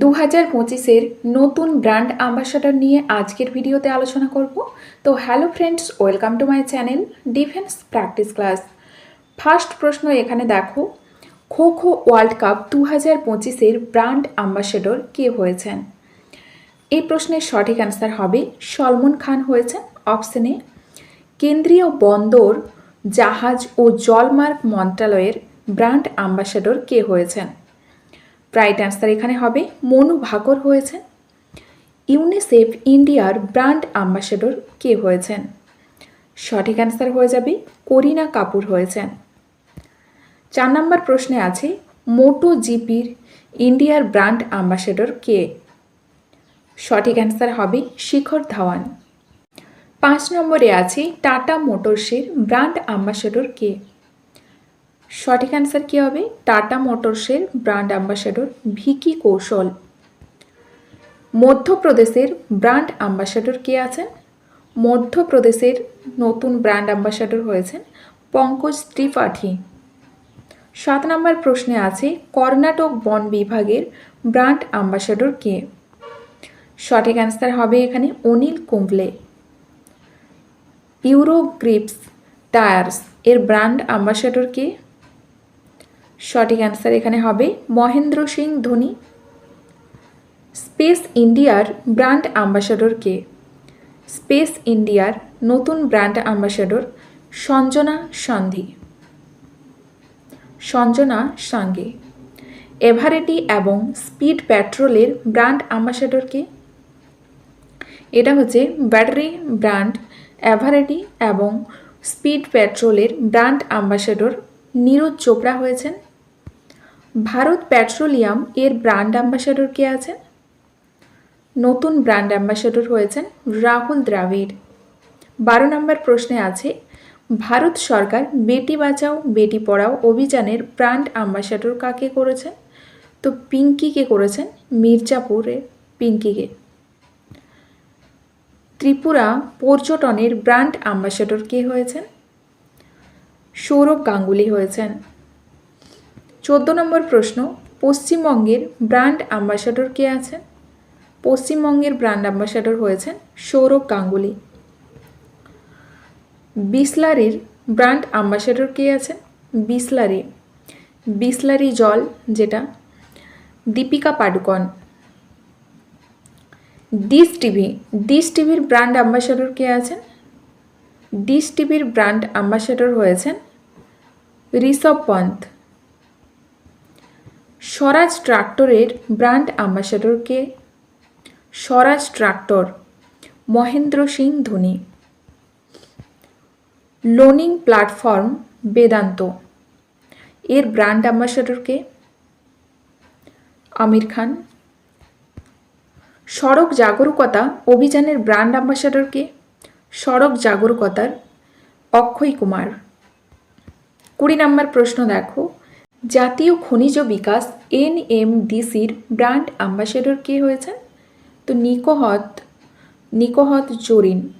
দু হাজার পঁচিশের নতুন ব্র্যান্ড অ্যাম্বাসাডার নিয়ে আজকের ভিডিওতে আলোচনা করব। তো hello friends, welcome to my channel defence practice class. First প্রশ্ন এখানে দেখো, খো খো ওয়ার্ল্ড কাপ দু হাজার পঁচিশের ব্র্যান্ড অ্যাম্বাসেডর কে হয়েছেন? এই প্রশ্নের সঠিক অ্যান্সার হবে, সলমন খান হয়েছেন। অপশনে কেন্দ্রীয় বন্দর, জাহাজ ও জলমার্গ মন্ত্রণালয়ের ব্র্যান্ড অ্যাম্বাসেডর কে হয়েছেন? রাইট অ্যান্সার এখানে হবে, মনু ভাকর হয়েছেন। ইউনিসেফ ইন্ডিয়ার ব্র্যান্ড অ্যাম্বাসেডর কে হয়েছেন? সঠিক অ্যান্সার হয়ে যাবে, করিনা কাপুর হয়েছেন। চার নম্বর প্রশ্নে আছে, মোটো জিপির ইন্ডিয়ার ব্র্যান্ড অ্যাম্বাসেডর কে? সঠিক অ্যান্সার হবে, শিখর ধাওয়ান। পাঁচ নম্বরে আছে, টাটা মোটরসের ব্র্যান্ড অ্যাম্বাসেডর কে? সঠিক অ্যান্সার কী হবে? টাটা মোটরসের ব্র্যান্ড অ্যাম্বাসেডর ভিকি কৌশল। মধ্যপ্রদেশের ব্র্যান্ড অ্যাম্বাসেডর কে আছেন? মধ্যপ্রদেশের নতুন ব্র্যান্ড অ্যাম্বাসেডর হয়েছেন পঙ্কজ ত্রিপাঠী। সাত নম্বর প্রশ্নে আছে, কর্ণাটক বন বিভাগের ব্র্যান্ড অ্যাম্বাসেডর কে? সঠিক অ্যান্সার হবে এখানে Anil Kumble. Euro Grips tyres এর ব্র্যান্ড অ্যাম্বাসেডর কে? সঠিক অ্যান্সার এখানে হবে মহেন্দ্র সিং ধোনি। স্পেস ইন্ডিয়ার ব্র্যান্ড অ্যাম্বাসেডর কে? স্পেস ইন্ডিয়ার নতুন ব্র্যান্ড অ্যাম্বাসেডর সঞ্জনা সন্ধি সঞ্জনা সাঙ্গে। এভারেটি এবং স্পিড পেট্রোলের ব্র্যান্ড অ্যাম্বাসেডর কে? এটা হচ্ছে ব্যাটারি ব্র্যান্ড অ্যাভারেটি এবং স্পিড পেট্রোলের ব্র্যান্ড অ্যাম্বাসেডর নীরজ চোপড়া হয়েছেন। ভারত পেট্রোলিয়াম এর ব্র্যান্ড অ্যাম্বাসেডর কে আছেন? নতুন ব্র্যান্ড অ্যাম্বাসেডর হয়েছেন রাহুল দ্রাবিড়। বারো নম্বর প্রশ্নে আছে, ভারত সরকার বেটি বাঁচাও, বেটি পড়াও অভিযানের ব্র্যান্ড অ্যাম্বাসেডর কাকে করেছেন? তো পিঙ্কিকে করেছেন? মির্জাপুরের পিঙ্কিকে ত্রিপুরা পর্যটনের ব্র্যান্ড অ্যাম্বাসেডর কে হয়েছেন? সৌরভ গাঙ্গুলি হয়েছেন। চোদ্দ নম্বর প্রশ্ন, পশ্চিমবঙ্গের ব্র্যান্ড অ্যাম্বাসাডর কে আছেন? পশ্চিমবঙ্গের ব্র্যান্ড অ্যাম্বাসাডর হয়েছেন সৌরভ গাঙ্গুলি। বিসলারির ব্র্যান্ড অ্যাম্বাসাডর কে আছেন? বিসলারি। বিসলারি জল যেটা, Deepika Padukone. Dish TV dish টিভির ব্র্যান্ড অ্যাম্বাসাডর কে আছেন? ডিস টিভির ব্র্যান্ড অ্যাম্বাসাডর হয়েছেন ঋষভ পন্থ। স্বরাজ ট্রাক্টরের ব্র্যান্ড অ্যাম্বাসাডর কে Swaraj tractor Mahendra Singh Dhoni. Loaning platform Vedanta. এর ব্র্যান্ড অ্যাম্বাসাডর কে আমির খান। সড়ক জাগরুকতা অভিযানের ব্র্যান্ড অ্যাম্বাসাডর কে সড়ক জাগরুকতার অক্ষয় কুমার। কুড়ি নম্বর প্রশ্ন দেখো। জাতীয় খনিজ বিকাশ এনএমডিসির ব্র্যান্ড অ্যাম্বাসেডর কে হয়েছেন? তো নিকোহত নিকোহত জোরিন।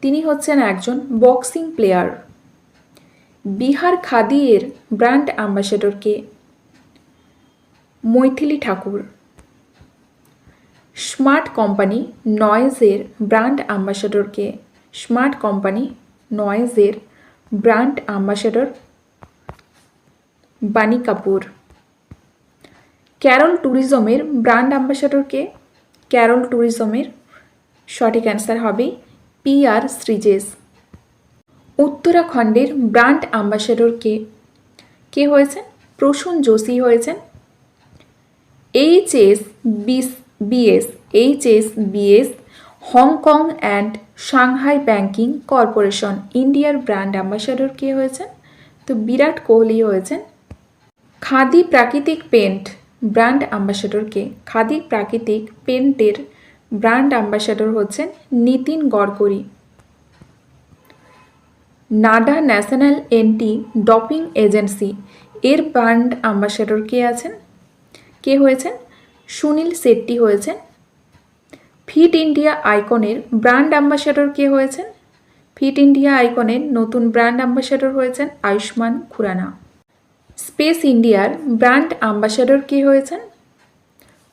তিনি হচ্ছেন একজন বক্সিং প্লেয়ার। বিহার খাদি এর ব্র্যান্ড অ্যাম্বাসেডর কে? মৈথিলি ঠাকুর। স্মার্ট কোম্পানি নয়েজের ব্র্যান্ড অ্যাম্বাসেডর কে? স্মার্ট কোম্পানি নয়েজের ব্র্যান্ড অ্যাম্বাসেডর বানি কাপুর। ক্যারল ট্যুরিজমের ব্র্যান্ড অ্যাম্বাসাডরকে ক্যারল ট্যুরিজমের সঠিক অ্যান্সার হবে পি আর শ্রীজেশ উত্তরাখণ্ডের ব্র্যান্ড অ্যাম্বাসাডর কে? কে হয়েছেন? প্রসূন যোশী হয়েছেন। H S BC, BS, H S BS, Hong Kong and Shanghai banking corporation, ইন্ডিয়ার ব্র্যান্ড অ্যাম্বাসাডর কে হয়েছেন? তো বিরাট কোহলি হয়েছেন। খাদি প্রাকৃতিক পেন্ট ব্র্যান্ড অ্যাম্বাসেডরকে খাদি প্রাকৃতিক পেন্টের ব্র্যান্ড অ্যাম্বাসেডর হচ্ছেন Nitin Gadkari. NADA National Anti Doping Agency. এর ব্র্যান্ড অ্যাম্বাসেডর কে আছেন? কে হয়েছেন? সুনীল শেট্টি হয়েছেন। ফিট ইন্ডিয়া আইকনের ব্র্যান্ড অ্যাম্বাসেডর কে হয়েছেন? ফিট ইন্ডিয়া আইকনের নতুন ব্র্যান্ড অ্যাম্বাসেডর হয়েছেন আয়ুষ্মান খুরানা। স্পেস ইন্ডিয়ার ব্র্যান্ড অ্যাম্বাসাডর কে হয়েছেন?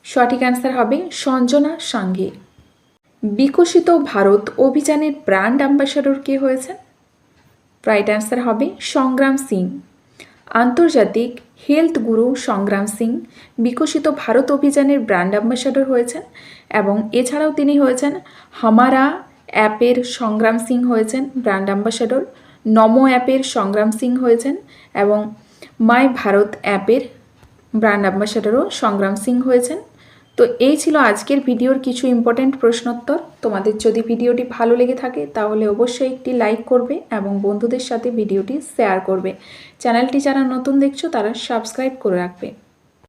সঠিক অ্যান্সার হবে সঞ্জনা সাঙ্ঘে বিকশিত ভারত অভিযানের ব্র্যান্ড অ্যাম্বাসাডর কে হয়েছেন? রাইট অ্যান্সার হবে সংগ্রাম সিং। আন্তর্জাতিক হেলথ গুরু সংগ্রাম সিং বিকশিত ভারত অভিযানের ব্র্যান্ড অ্যাম্বাসাডর হয়েছেন এবং এছাড়াও তিনি হয়েছেন হামারা অ্যাপের সংগ্রাম সিং হয়েছেন ব্র্যান্ড অ্যাম্বাসাডর, নমো অ্যাপের সংগ্রাম সিং হয়েছেন এবং মাই ভারত অ্যাপের ব্র্যান্ড অ্যাম্বাসাডারও সংগ্রাম সিং হয়েছেন। তো এই ছিল আজকের ভিডিওর কিছু ইম্পর্ট্যান্ট প্রশ্নোত্তর। তোমাদের যদি ভিডিওটি ভালো লেগে থাকে, তাহলে অবশ্যই একটি লাইক করবে এবং বন্ধুদের সাথে ভিডিওটি শেয়ার করবে। চ্যানেলটি যারা নতুন দেখছ, তারা সাবস্ক্রাইব করে রাখবে।